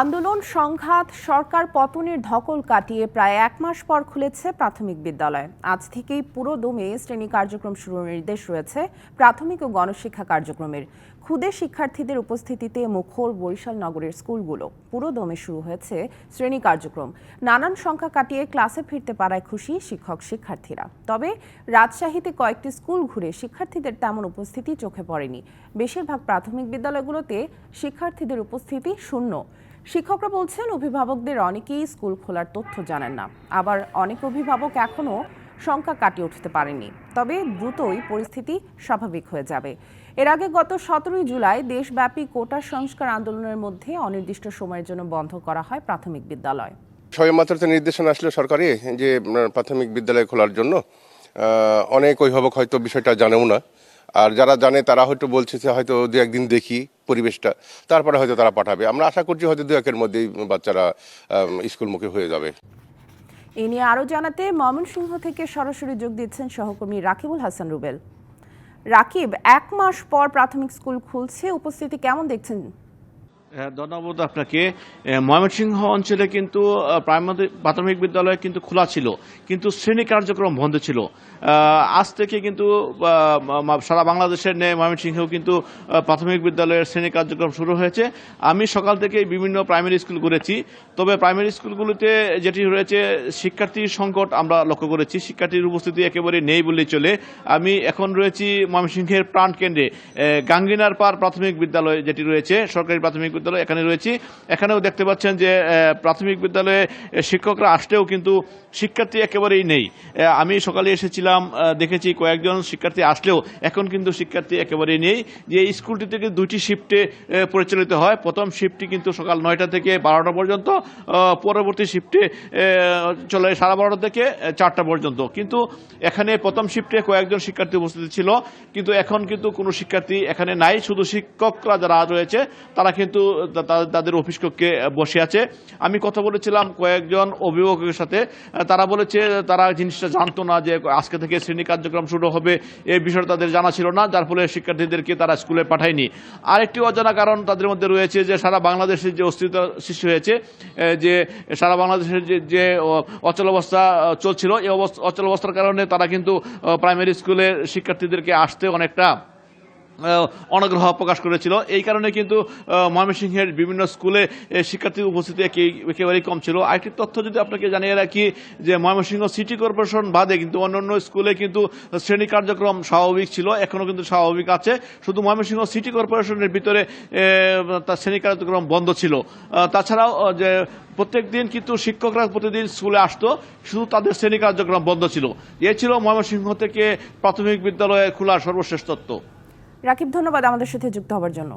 আন্দোলন, সংঘাত, সরকার পতনের ধকল কাটিয়ে প্রায় এক মাস পর খুলেছে প্রাথমিক বিদ্যালয়। আজ থেকেই পুরো দমে শ্রেণি কার্যক্রম শুরুর নির্দেশ রয়েছে প্রাথমিক ও গণশিক্ষা কার্যক্রমের। ক্ষুদে শিক্ষার্থীদের উপস্থিতিতে মুখর বরিশাল নগরের স্কুলগুলো। পুরো দমে শুরু হয়েছে শ্রেণি কার্যক্রম। নানান সংখ্যা কাটিয়ে ক্লাসে ফিরতে পারায় খুশি শিক্ষক শিক্ষার্থীরা। তবে রাজশাহীতে কয়েকটি স্কুল ঘুরে শিক্ষার্থীদের তেমন উপস্থিতি চোখে পড়েনি। বেশিরভাগ প্রাথমিক বিদ্যালয়গুলোতে শিক্ষার্থীদের উপস্থিতি শূন্য। শিক্ষকরা বলছেন, অভিভাবকদের অনেকেই স্কুল খোলার তথ্য জানেন না। আবার অনেক অভিভাবক এখনও সংখ্যা কাটিয়ে উঠতে পারেনি। তবে দ্রুতই পরিস্থিতি স্বাভাবিক হয়ে যাবে। এর আগে গত সতেরোই জুলাই দেশব্যাপী কোটা সংস্কার আন্দোলনের মধ্যে অনির্দিষ্ট সময়ের জন্য বন্ধ করা হয় প্রাথমিক বিদ্যালয়। সবেমাত্র তো নির্দেশনা আসলো সরকারি যে প্রাথমিক বিদ্যালয় খোলার জন্য। অনেক অভিভাবক হয়তো বিষয়টা জানেও না। আর যারা জানে, তারা হয়তো বলছে যে, হয়তো দু একদিন দেখি পরিবেশটা। তারপরে হয়তো তারা পাঠাবে। আমরা আশা করছি হয়তো দু একের মধ্যেই বাচ্চারা স্কুলমুখী হয়ে যাবে। এ নিয়ে আরও জানাতে ময়মনসিংহ থেকে সরাসরি যোগ দিচ্ছেন সহকর্মী রাকিবুল হাসান রুবেল। রাকিব, এক মাস পর প্রাথমিক স্কুল খুলছে, উপস্থিতি কেমন দেখছেন? ধন্যবাদ আপনাকে। ময়মনসিংহ অঞ্চলে কিন্তু প্রাইমারি, প্রাথমিক বিদ্যালয় কিন্তু খোলা ছিল, কিন্তু শ্রেণি কার্যক্রম বন্ধ ছিল। আজ থেকে কিন্তু সারা বাংলাদেশের ন্যায় ময়মনসিংহেও কিন্তু প্রাথমিক বিদ্যালয়ের শ্রেণি কার্যক্রম শুরু হয়েছে। আমি সকাল থেকে বিভিন্ন প্রাইমারি স্কুল ঘুরেছি, তবে প্রাইমারি স্কুলগুলিতে যেটি রয়েছে শিক্ষার্থীর সংকট আমরা লক্ষ্য করেছি। শিক্ষার্থীর উপস্থিতি একেবারে নেই বললেই চলে। আমি এখন রয়েছি ময়মনসিংহের প্রাণ কেন্দ্রে গাঙ্গিনার পার প্রাথমিক বিদ্যালয় যেটি রয়েছে, সরকারি প্রাথমিক বিদ্যালয় এখানে রয়েছি। এখানেও দেখতে পাচ্ছেন যে প্রাথমিক বিদ্যালয়ে শিক্ষকরা আসলেও কিন্তু শিক্ষার্থী একেবারেই নেই। আমি সকালে এসেছিলাম দেখেছি কয়েকজন শিক্ষার্থী আসলেও এখন কিন্তু শিক্ষার্থী একেবারেই নেই। যে স্কুলটি থেকে দুইটি শিফটে পরিচালিত হয়, প্রথম শিফটটি কিন্তু সকাল নয়টা থেকে বারোটা পর্যন্ত পরবর্তী শিফটে চলে সাড়ে বারোটা থেকে চারটা পর্যন্ত। কিন্তু এখানে প্রথম শিফটে কয়েকজন শিক্ষার্থী উপস্থিত ছিল, কিন্তু এখন কিন্তু কোনো শিক্ষার্থী এখানে নাই। শুধু শিক্ষকরা যারা রয়েছে, তারা কিন্তু তাদের অফিস কক্ষে বসে আছে। আমি কথা বলেছিলাম কয়েকজন অভিভাবকের সাথে। তারা বলেছে তারা জিনিসটা জানতো না যে আজকে থেকে শ্রেণি কার্যক্রম শুরু হবে এই বিষয়টা তাদের জানা ছিল না যার ফলে শিক্ষার্থীদেরকে তারা স্কুলে পাঠায়নি। আরেকটি অজানা কারণ তাদের মধ্যে রয়েছে যে সারা বাংলাদেশের যে অস্তিত্ব সৃষ্টি হয়েছে যে সারা বাংলাদেশের যে যে অ- অচলাবস্থা আ, চলছিল এই অবস্থা অচলাবস্থার কারণে তারা কিন্তু প্রাইমারি স্কুলের শিক্ষার্থীদেরকে আসতে অনেকটা অনাগ্রহ প্রকাশ করেছিল। এই কারণে কিন্তু ময়মনসিংহের বিভিন্ন স্কুলে শিক্ষার্থীর উপস্থিতি একে- একেবারেই কম ছিল। আরেকটি তথ্য যদি আপনাকে জানিয়ে রাখি, যে ময়মনসিংহ সিটি কর্পোরেশন বাদে কিন্তু অন্যান্য স্কুলে কিন্তু শ্রেণি কার্যক্রম স্বাভাবিক ছিল, এখনও কিন্তু স্বাভাবিক আছে। শুধু ময়মনসিংহ সিটি কর্পোরেশনের ভিতরে তার শ্রেণি কার্যক্রম বন্ধ ছিল। তাছাড়াও যে প্রত্যেক দিন কিন্তু শিক্ষকরা প্রতিদিন স্কুলে আসতো, শুধু তাদের শ্রেণি কার্যক্রম বন্ধ ছিল। এ ছিল ময়মনসিংহ থেকে প্রাথমিক বিদ্যালয়ে খোলার সর্বশেষ তথ্য রাকিব ধন্যবাদ আমাদের সাথে যুক্ত হওয়ার জন্য।